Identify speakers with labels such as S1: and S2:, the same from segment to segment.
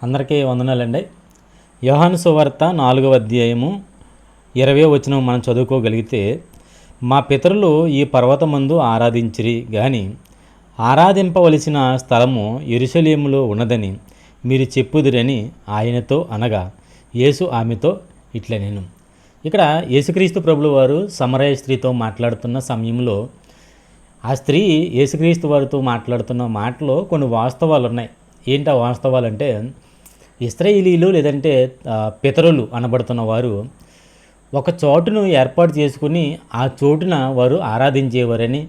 S1: అందరికీ వందనాలండి. యోహాను సువార్త నాలుగవ అధ్యాయము ఇరవై వచనం మనం చదువుకోగలిగితే మా పితరులు ఈ పర్వతమందు ఆరాధించిరి కానీ ఆరాధింపవలసిన స్థలము ఎరుసలేములో ఉన్నదని మీరు చెప్పుదిరని ఆయనతో అనగా యేసు ఆమెతో ఇట్లా నేను ఇక్కడ యేసుక్రీస్తు ప్రభులు వారు సమరయ స్త్రీతో మాట్లాడుతున్న సమయంలో ఆ స్త్రీ యేసుక్రీస్తు వారితో మాట్లాడుతున్న మాటలో కొన్ని వాస్తవాలు ఉన్నాయి ఏంటి ఆ వాస్తవాలు అంటే ఇస్రాయేలీలు లేదంటే పితరులు అనబడుతున్న వారు ఒక చోటును ఏర్పాటు చేసుకుని ఆ చోటున వారు ఆరాధించేవారని.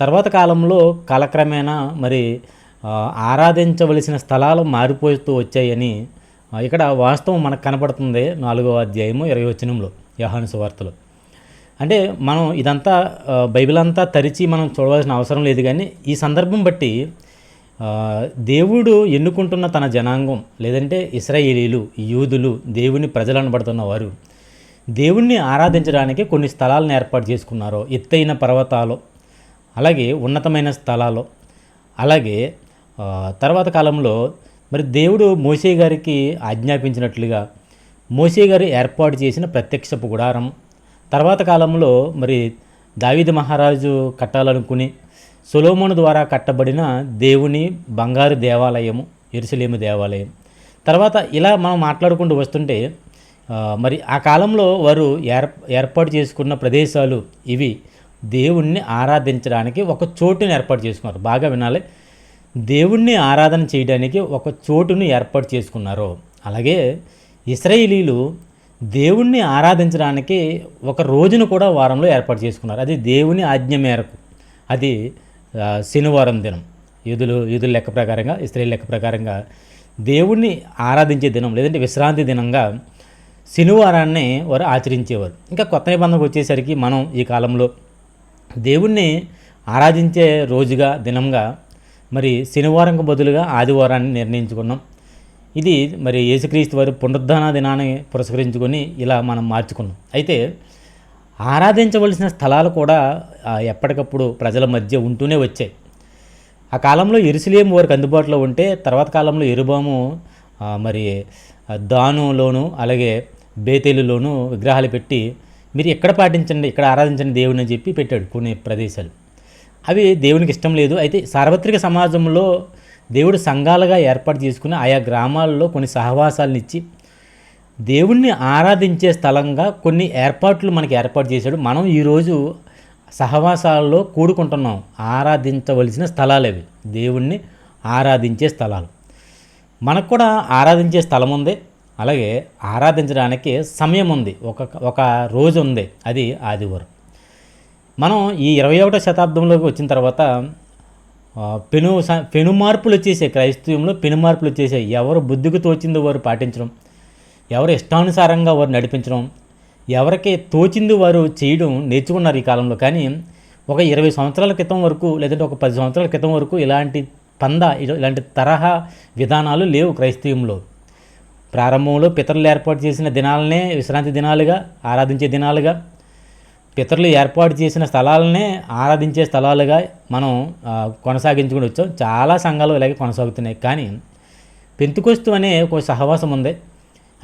S1: తర్వాత కాలంలో కాలక్రమేణా మరి ఆరాధించవలసిన స్థలాలు మారిపోతూ వచ్చాయని ఇక్కడ వాస్తవం మనకు కనపడుతుంది నాలుగవ అధ్యాయము ఇరవై వచనంలో యహాను వార్తలు అంటే మనం ఇదంతా బైబిల్ అంతా తరిచి మనం చూడవలసిన అవసరం లేదు కానీ ఈ సందర్భం బట్టి దేవుడు ఎన్నుకుంటున్న తన జనాంగం లేదంటే ఇస్రాయేలీలు యూదులు దేవుని ప్రజలు అనబడుతున్న వారు దేవుణ్ణి ఆరాధించడానికి కొన్ని స్థలాలను ఏర్పాటు చేసుకున్నారు ఎత్తైన పర్వతాలు అలాగే ఉన్నతమైన స్థలాలు అలాగే తర్వాత కాలంలో మరి దేవుడు మోసే గారికి ఆజ్ఞాపించినట్లుగా మోసే గారు ఏర్పాటు చేసిన ప్రత్యక్షపు గుడారం తర్వాత కాలంలో మరి దావిద మహారాజు కట్టాలనుకుని సొలోమోను ద్వారా కట్టబడిన దేవుని బంగారు దేవాలయము ఎరుసలేము దేవాలయం. తర్వాత ఇలా మనం మాట్లాడుకుంటూ వస్తుంటే మరి ఆ కాలంలో వారు ఏర్ ఏర్పాటు చేసుకున్న ప్రదేశాలు ఇవి దేవుణ్ణి ఆరాధించడానికి ఒక చోటుని ఏర్పాటు చేసుకున్నారు. బాగా వినాలి. దేవుణ్ణి ఆరాధన చేయడానికి ఒక చోటును ఏర్పాటు చేసుకున్నారు. అలాగే ఇస్రాయేలీలు దేవుణ్ణి ఆరాధించడానికి ఒక రోజును కూడా వారంలో ఏర్పాటు చేసుకున్నారు. అది దేవుని ఆజ్ఞ మేరకు. అది శనివారం దినం. యూదులు యూదుల లెక్క ప్రకారంగా ఇస్రాయేల్ లెక్క ప్రకారంగా దేవుణ్ణి ఆరాధించే దినం లేదంటే విశ్రాంతి దినంగా శనివారాన్ని వారు ఆచరించేవారు. ఇంకా కొత్త నిబంధనకు వచ్చేసరికి మనం ఈ కాలంలో దేవుణ్ణి ఆరాధించే రోజుగా దినంగా మరి శనివారంకు బదులుగా ఆదివారాన్ని నిర్ణయించుకున్నాం. ఇది మరి యేసుక్రీస్తు వారి పునరుద్ధాన దినాన్ని పురస్కరించుకొని ఇలా మనం మార్చుకున్నాం. అయితే ఆరాధించవలసిన స్థలాలు కూడా ఎప్పటికప్పుడు ప్రజల మధ్య ఉంటూనే వచ్చాయి. ఆ కాలంలో ఎరుసలేం వారికి అందుబాటులో ఉంటే తర్వాత కాలంలో ఎరుబాము మరి దానులోను అలాగే బేతేలులోను విగ్రహాలు పెట్టి మీరు ఎక్కడ పాటించండి ఇక్కడ ఆరాధించండి దేవుని అని చెప్పి పెట్టాడు కొన్ని ప్రదేశాలు. అవి దేవునికి ఇష్టం లేదు. అయితే సార్వత్రిక సమాజంలో దేవుడు సంఘాలుగా ఏర్పాటు చేసుకుని ఆయా గ్రామాల్లో కొన్ని సహవాసాలను ఇచ్చి దేవుణ్ణి ఆరాధించే స్థలంగా కొన్ని ఏర్పాట్లు మనకి ఏర్పాటు చేశాడు. మనం ఈరోజు సహవాసాలలో కూడుకుంటున్నాం. ఆరాధించవలసిన స్థలాలు అవి. దేవుణ్ణి ఆరాధించే స్థలాలు. మనకు కూడా ఆరాధించే స్థలం ఉంది. అలాగే ఆరాధించడానికి సమయం ఉంది. ఒక ఒక రోజు ఉంది. అది ఆదివారం. మనం ఈ ఇరవై ఒకటో శతాబ్దంలోకి వచ్చిన తర్వాత పెను పెను మార్పులు వచ్చేసాయి క్రైస్తవంలో పెను మార్పులు వచ్చేసాయి ఎవరు బుద్ధికి తోచిందో వారు పాటించడం. ఎవరు ఇష్టానుసారంగా వారు నడిపించడం ఎవరికి తోచింది వారు చేయడం నేర్చుకున్నారు ఈ కాలంలో. కానీ ఒక ఇరవై సంవత్సరాల క్రితం వరకు లేదంటే ఒక పది సంవత్సరాల క్రితం వరకు ఇలాంటి పంద ఇలా- ఇలాంటి తరహా విధానాలు లేవు క్రైస్తవంలో ప్రారంభంలో పితరులు ఏర్పాటు చేసిన దినాలనే విశ్రాంతి దినాలుగా ఆరాధించే దినాలుగా పితరులు ఏర్పాటు చేసిన స్థలాలనే ఆరాధించే స్థలాలుగా మనం కొనసాగించుకుని వచ్చాం. చాలా సంఘాలు ఇలాగే కొనసాగుతున్నాయి. కానీ పెంతుకొస్తు అనే ఒక సహవాసం ఉంది.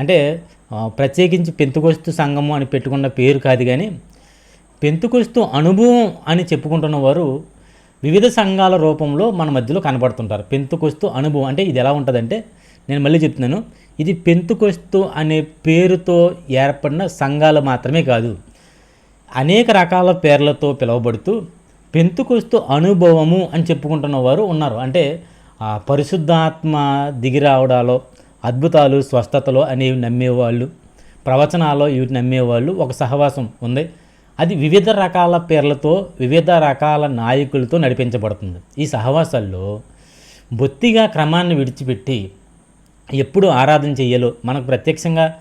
S1: అంటే ప్రత్యేకించి పెంతుకొస్తు సంఘము అని పెట్టుకున్న పేరు కాదు కానీ పెంతుకొస్తు అనుభవం అని చెప్పుకుంటున్న వారు వివిధ సంఘాల రూపంలో మన మధ్యలో కనబడుతుంటారు. పెంతుకొస్తు అనుభవం అంటే ఇది ఎలా ఉంటుందంటే నేను మళ్ళీ చెప్తున్నాను. ఇది పెంతుకొస్తు అనే పేరుతో ఏర్పడిన సంఘాలు మాత్రమే కాదు. అనేక రకాల పేర్లతో పిలువబడుతూ పెంతుకొస్తు అనుభవము అని చెప్పుకుంటున్న వారు ఉన్నారు. అంటే పరిశుద్ధాత్మ దిగిరావడాలో అద్భుతాలు స్వస్థతలు అనేవి నమ్మేవాళ్ళు. ప్రవచనాలు ఇవి నమ్మేవాళ్ళు. ఒక సహవాసం ఉంది. అది వివిధ రకాల పేర్లతో వివిధ రకాల నాయకులతో నడిపించబడుతుంది. ఈ సహవాసాల్లో బొత్తిగా క్రమాన్ని విడిచిపెట్టి ఎప్పుడు ఆరాధన చెయ్యాలో. మనకు ప్రత్యక్షంగా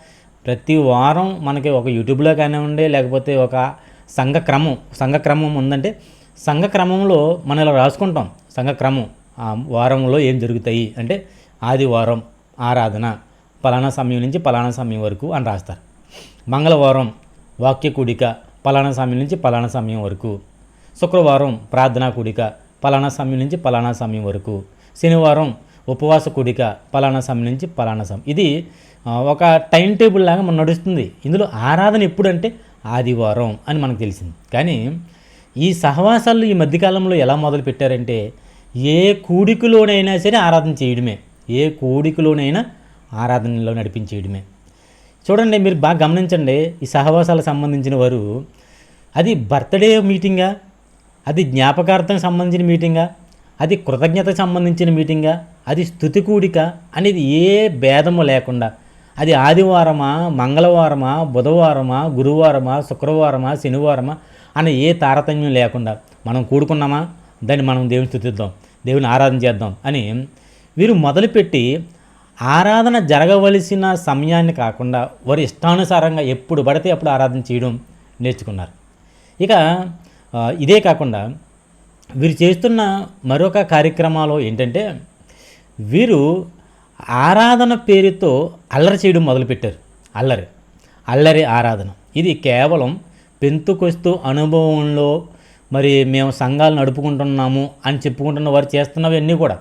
S1: ప్రతి వారం మనకి ఒక యూట్యూబ్లో కానివ్వండి లేకపోతే ఒక సంఘ క్రమం ఉందంటే సంఘ క్రమంలో మనం ఇలా రాసుకుంటాం. సంఘ క్రమం ఆ వారంలో ఏం జరుగుతాయి అంటే ఆదివారం ఆరాధన పలానా సమయం నుంచి పలానా సమయం వరకు అని రాస్తారు. మంగళవారం వాక్య కూడిక పలానా సమయం నుంచి పలానా సమయం వరకు. శుక్రవారం ప్రార్థనా కూడిక పలానా సమయం నుంచి పలానా సమయం వరకు. శనివారం ఉపవాస కూడిక పలానా సమయం నుంచి పలానా సమయం. ఇది ఒక టైం టేబుల్ లాగా మనం నడుస్తుంది. ఇందులో ఆరాధన ఎప్పుడంటే ఆదివారం అని మనకు తెలిసింది. కానీ ఈ సహవాసాలు ఈ మధ్యకాలంలో ఎలా మొదలు పెట్టారంటే ఏ కూడికలోనైనా సరే ఆరాధన చేయడమే. ఏ కూడికలోనైనా ఆరాధనలో నడిపించేయడమే. చూడండి మీరు బాగా గమనించండి ఈ సహవాసాలకు సంబంధించిన వారు అది బర్త్డే మీటింగా అది జ్ఞాపకార్థం సంబంధించిన మీటింగా అది కృతజ్ఞతకు సంబంధించిన మీటింగా అది స్థుతి కూడిక అనేది ఏ భేదము లేకుండా అది ఆదివారమా మంగళవారమా బుధవారమా గురువారమా శుక్రవారమా శనివారమా అనే ఏ తారతమ్యం లేకుండా మనం కూడుకున్నామా? దాన్ని మనం దేవుని స్థుతిద్దాం దేవుని ఆరాధన చేద్దాం అని వీరు మొదలుపెట్టి ఆరాధన జరగవలసిన సమయాన్ని కాకుండా వారి ఇష్టానుసారంగా ఎప్పుడు పడితే అప్పుడు ఆరాధన చేయడం నేర్చుకున్నారు. ఇక ఇదే కాకుండా వీరు చేస్తున్న మరొక కార్యక్రమాలు ఏంటంటే వీరు ఆరాధన పేరుతో అల్లరి చేయడం మొదలుపెట్టారు. అల్లరి అల్లరి ఆరాధన. ఇది కేవలం పెంతుకొస్తూ అనుభవంలో మరి మేము సంఘాలు నడుపుకుంటున్నాము అని చెప్పుకుంటున్న వారు చేస్తున్నవన్నీ కూడా.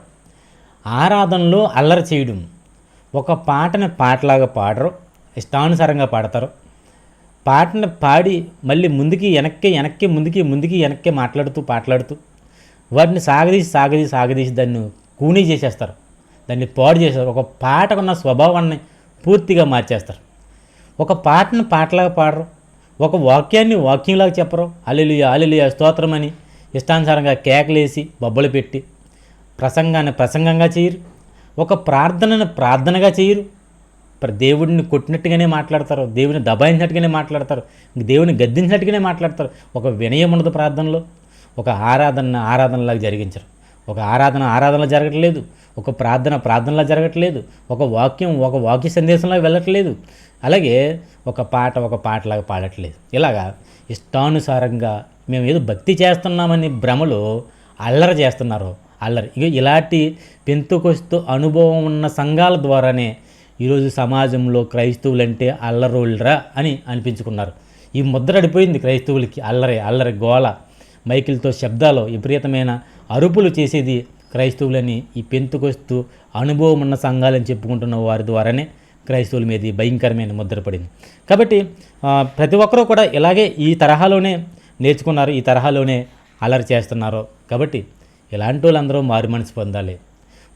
S1: ఆరాధనలో అల్లరి చేయడం. ఒక పాటని పాటలాగా పాడరు ఇష్టానుసారంగా పాడతారు. పాటను పాడి మళ్ళీ ముందుకి వెనక్కి వెనక్కి ముందుకి ముందుకి వెనక్కి మాట్లాడుతూ పాటలాడుతూ వాటిని సాగదీసి సాగదీసి సాగదీసి దాన్ని కూనీ చేసేస్తారు. దాన్ని పాడు చేస్తారు ఒక పాటకున్న స్వభావాన్ని పూర్తిగా మార్చేస్తారు. ఒక పాటను పాటలాగా పాడరు. ఒక వాక్యాన్ని వాక్యంలాగా చెప్పరు. అల్లెలియ అల్లెలియ స్తోత్రమని ఇష్టానుసారంగా కేకలేసి బొబ్బలు పెట్టి ప్రసంగాన్ని ప్రసంగంగా చేయరు. ఒక ప్రార్థనను ప్రార్థనగా చేయరు. దేవుడిని కొట్టినట్టుగానే మాట్లాడతారు దేవుని దబాయించినట్టుగానే మాట్లాడతారు దేవుని గద్దించినట్టుగానే మాట్లాడతారు. ఒక వినయం ఉండదు ప్రార్థనలో. ఒక ఆరాధన ఆరాధనలాగా జరిగించరు. ఒక ఆరాధన ఆరాధనలో జరగట్లేదు. ఒక ప్రార్థన ప్రార్థనలా జరగట్లేదు. ఒక వాక్యం ఒక వాక్య సందేశంలో వెళ్ళట్లేదు. అలాగే ఒక పాట ఒక పాటలాగా పాడట్లేదు. ఇలాగా ఇష్టానుసారంగా మేము ఏదో భక్తి చేస్తున్నామని భ్రమలో అల్లరి చేస్తున్నారు అల్లరి. ఇక ఇలాంటి పెంతుకొస్తూ అనుభవం ఉన్న సంఘాల ద్వారానే ఈరోజు సమాజంలో క్రైస్తవులంటే అల్లరోళ్ళరా అని అనిపించుకున్నారు. ఈ ముద్ర అడిపోయింది క్రైస్తవులకి అల్లరి అల్లరి గోల. మైకిల్తో శబ్దాలు విపరీతమైన అరుపులు చేసేది క్రైస్తవులని ఈ పెంతుకొస్తూ అనుభవం ఉన్న సంఘాలని చెప్పుకుంటున్న వారి ద్వారానే క్రైస్తవుల మీద భయంకరమైన ముద్ర పడింది. కాబట్టి ప్రతి ఒక్కరూ కూడా ఇలాగే ఈ తరహాలోనే నేర్చుకున్నారు ఈ తరహాలోనే అల్లరి చేస్తున్నారు. కాబట్టి ఇలాంటి వాళ్ళందరూ మారు మనసు పొందాలి.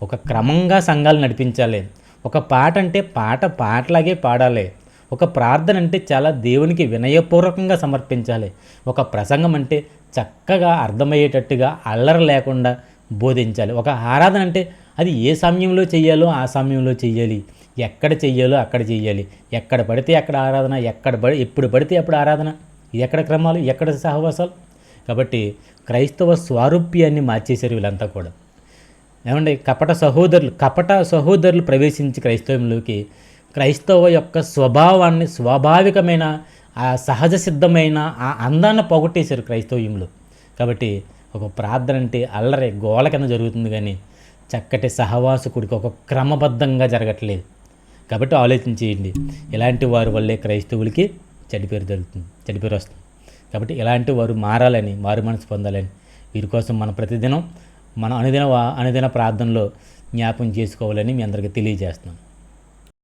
S1: ఒక క్రమంగా సంఘాలు నడిపించాలి. ఒక పాట అంటే పాట పాటలాగే పాడాలి. ఒక ప్రార్థన అంటే చాలా దేవునికి వినయపూర్వకంగా సమర్పించాలి. ఒక ప్రసంగం అంటే చక్కగా అర్థమయ్యేటట్టుగా అల్లరి లేకుండా బోధించాలి. ఒక ఆరాధన అంటే అది ఏ సమయంలో చేయాలో ఆ సమయంలో చేయాలి ఎక్కడ చెయ్యాలో అక్కడ చెయ్యాలి. ఎక్కడ పడితే అక్కడ ఆరాధన ఎక్కడ పడి ఎప్పుడు పడితే అప్పుడు ఆరాధన. ఎక్కడ క్రమాలు? ఎక్కడ సహవాసాలు? కాబట్టి క్రైస్తవ స్వారూప్యాన్ని మార్చేశారు వీళ్ళంతా కూడా. ఏమండి? కపట సహోదరులు కపట సహోదరులు ప్రవేశించి క్రైస్తవంలోకి క్రైస్తవ యొక్క స్వభావాన్ని స్వాభావికమైన ఆ సహజ సిద్ధమైన ఆ అందాన్ని పోగొట్టేశారు క్రైస్తవ్యంలో. కాబట్టి ఒక ప్రార్థన అంటే అల్లరి గోల కింద జరుగుతుంది కానీ చక్కటి సహవాసకుడికి ఒక క్రమబద్ధంగా జరగట్లేదు. కాబట్టి ఆలోచించేయండి ఇలాంటి వారి వల్లే క్రైస్తవులకి చెడిపేరు జరుగుతుంది చెడిపేరు వస్తుంది. కాబట్టి ఇలాంటి వారు మారాలని వారి మనసు పొందాలని వీరి కోసం మన ప్రతిదినం మన అనుదిన అనుదిన ప్రార్థనలో జ్ఞాపం చేసుకోవాలని మీ అందరికీ తెలియజేస్తున్నాం.